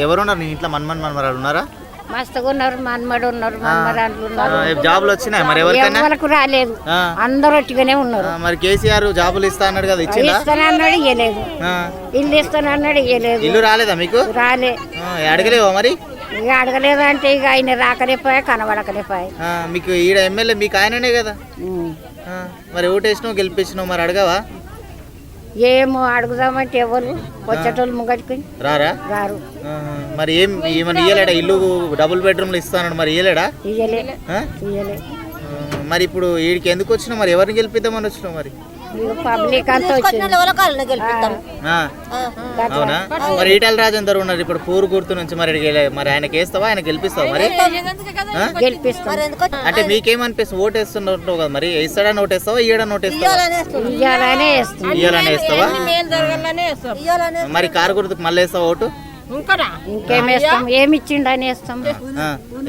ఎవరున్నారు నీ ఇంట్లో? మన్మన్ మన్మరాలు ఉన్నారా? మస్తుగా ఉన్నారు మన్మడు ఉన్నారు మన్మరాళ్ళు ఆ, ఉన్నారు జాబులు వచ్చినాయి మరి ఎవరికైనా? ఎవరికి రాలేదు. అందరూ ఒట్టిగానే ఉన్నారు. మరి కేసీఆర్ జాబులు ఇస్తా అన్నాడు కదా ఇచ్చిందా ఇస్తానన్నాడు ఇయ్యలేదు. ఆ, ఇల్లు ఇస్తానన్నాడు ఇయ్యలేదు. ఇల్లు రాలేదా మీకు? రాలే. అడగలేవా మరి? ఇక అడగలేదు అంటే ఇక ఆయన రాకలేపాయ కనబడకలేపాయ మీకు ఈడ ఎమ్మెల్యే మీకు ఆయననే కదా? మరి ఓటేసినావు గెలిపించినావు మరి అడగవా? ఏమో అడుగుదామంటే ఎవరు? వచ్చేటోళ్ళు ముంగటికి రారా? రారు. మరి ఏం ఏమన్నా ఇయ్యలేడా? ఇల్లు డబుల్ బెడ్రూమ్లు ఇస్తానన్నాడు మరి ఇయ్యలేడా? ఇయ్యలే? ఇయ్యలే. మరి ఇప్పుడు వీడికి ఎందుకు వచ్చినావు? మరి ఎవరిని గెలిపిద్దామని వచ్చినావు మరి? పబ్లిక్ అంతా అవునా? మరి ఈటల రాజేందర్ ఉన్నారు? ఇప్పుడు పూరు గుర్తు నుంచి మరి మరి ఆయన వేస్తావా? ఆయన గెలిపిస్తావా మరి? అంటే మీకేమనిపిస్తుంది? ఓటు వేస్తున్నట్టు కదా మరి? వేస్తాడని ఓటు వేస్తావా ఇయ్యడని ఓటు వేస్తావా ఇయ్యాలని వేస్తావా? మరి కారు గుర్తుకు మళ్ళీ వేస్తావా ఓటు? ఇంకేం వేస్తాం? ఏమి ఇచ్చిండని వేస్తాం? ఆ,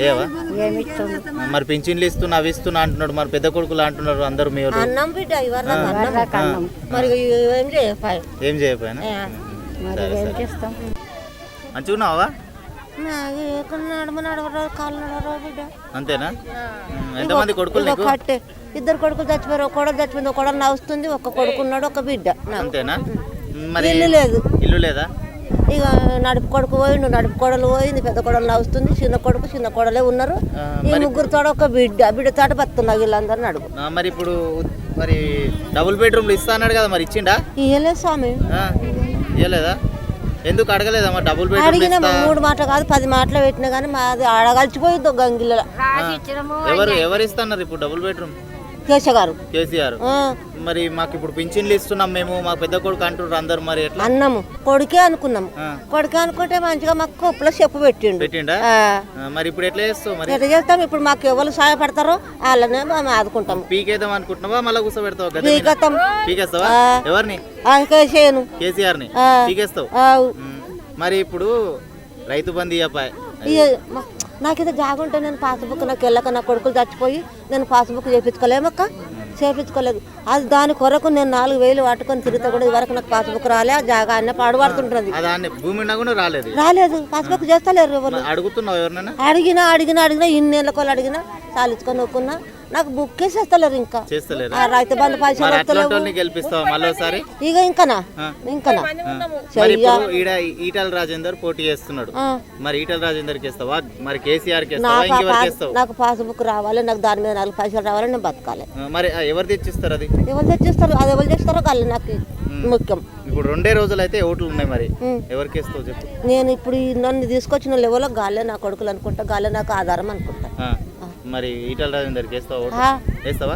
ఏవా? ఏమి ఇస్తాం? మరి పింఛన్లు ఇస్తున్నా అవి ఇస్తున్నా అంటున్నాడు. మరి పెద్ద కొడుకులు అంటున్నారు అందరు మీరు అన్నం బిడ్డ ఇవన్నీ వరదాకా అన్నం. మరి ఏం చేయపాయి ఏం చేయకపోయినా? మరి ఏం చేస్తాం? మంచిగా ఉన్నావా? నడమ నడవరా కాళ్ళు నడవరా బిడ్డ. అంతేనా? ఉమ్, ఎంతమంది కొడుకులు నీకు? కట్టే ఇద్దరు కొడుకులు చచ్చిపోయారు ఒక కొడలు చచ్చిపోయింది ఒక కొడలు నవ్వుతుంది ఒక కొడుకున్నాడు ఒక బిడ్డ. నాకు. అంతేనా? ఉమ్, మరి ఇల్లు లేదు. ఇల్లు లేదా? ఇక నడుపు కొడుకు పోయిండు నడుపు కొడలు పోయింది పెద్ద కొడలు నవ్వుతుంది చిన్న కొడుకు చిన్న కొడలే ఉన్నారు. ఈ ముగ్గురు తోడ ఒక బిడ్డ బిడ్డ తోట బతున్నారు వీళ్ళందరూ నడుపు మరి ఇప్పుడు మరి డబుల్ బెడ్రూమ్లు ఇస్తా అన్నాడు కదా మరి ఇచ్చిండా? ఇయ్యలే స్వామి. ఇయ్యలేదా? ఎందుకు అడగలేదా మరి డబుల్ బెడ్రూమ్ అడిగిన ఇస్తా? మూడు మాటలు కాదు పది మాటలు పెట్టినా కానీ మాది ఆడగలిచిపోయిద్ది గంగిల్ల. రాసి ఇచ్చినము ఎవరు ఎవరు ఇస్తున్నారు ఇప్పుడు డబుల్ బెడ్రూమ్? కేసీఆర్. ఆ, మరి మాకు ఇప్పుడు పింఛన్లు ఇస్తున్నాం మేము మా పెద్ద కొడుకు అంటున్నారు అందరు మరి ఎట్లా? అన్నము. కొడుకే అనుకున్నాము కొడుకే అనుకుంటే మంచిగా మాకు కొప్పులో చెప్పు పెట్టిండు. పెట్టిండా? మరి ఇప్పుడు ఎట్లా చేస్తావు మరి? ఎట్లా చేస్తాం? ఇప్పుడు మాకు ఎవరు సహాయపడతారో వాళ్ళనే మేము ఆదుకుంటాము. పీకేద్దాం అనుకుంటున్నావా? మళ్ళీ కూర్చోబెడతావా? పీకతాం పీకేస్తావా. ఎవరిని? కేసేయను కేసీఆర్ని. పీకేస్తావు. మరి ఇప్పుడు రైతు బంధు ఇయ్యపాయ్. మా- నాకేదో జాగుంటే నేను పాస్బుక్ నాకు వెళ్ళక నా కొడుకులు చచ్చిపోయి నేను పాస్బుక్ చేయించుకోలేమక్క చేయించుకోలేదు అది దాని కొరకు నేను నాలుగు వేలు పట్టుకొని తిరుగుతా కూడా ఇదివరకు నాకు పాస్బుక్ రాలే ఆ జాగా అన్న పాడుపడుతుంటుంది. రాలేదు రాలేదు. పాస్బుక్ చేస్తలేరు ఎవరు? అడిగినా అడిగినా అడిగినా ఇన్ని నెలల కోళ్ళు అడిగినా చాలించుకొని నొక్కున్నా. నాకు బుక్ చేసేస్తలేరు ఇంకా. చేస్తలేరు? ఆ రైతు బంధు పైసలు వస్తలేవు. గెలిపిస్తావా ఇక ఇంకనా? ఆ. ఇంకనా? ఆ. మరి ఇప్పుడు ఈడ ఈటల రాజేందర్ పోటీ చేస్తున్నాడు. మరి ఈటల రాజేందర్కి ఇస్తావా మరి కేసీఆర్కి ఇస్తావా నాకు ఇంకెవరికి పాస్- ఇస్తావు నాకు పాస్బుక్ రావాలి నాకు దాని మీద నాలుగు పైసలు రావాలి నేను బతకాలి. మరి ఆ, ఎవరు తెచ్చిస్తారు అది? ఎవరు తెచ్చిస్తారు? అది ఎవరు తెచ్చిస్తారో కళ్ళు నాకు ముఖ్యం. ఇప్పుడు రెండే రోజులు అయితే ఓట్లు ఉన్నాయి మరి. ఎవరికి ఇస్తావు చెప్పు? నేను ఇప్పుడు ఈ నన్ను తీసుకొచ్చిన లెవెల్లో గాలే నా కొడుకులు అనుకుంటా గాలే నాకు ఆధారం అనుకుంటా. ఆ. మరి ఈటల రాజేందర్కి వేస్తావా ఓటు వేస్తావా.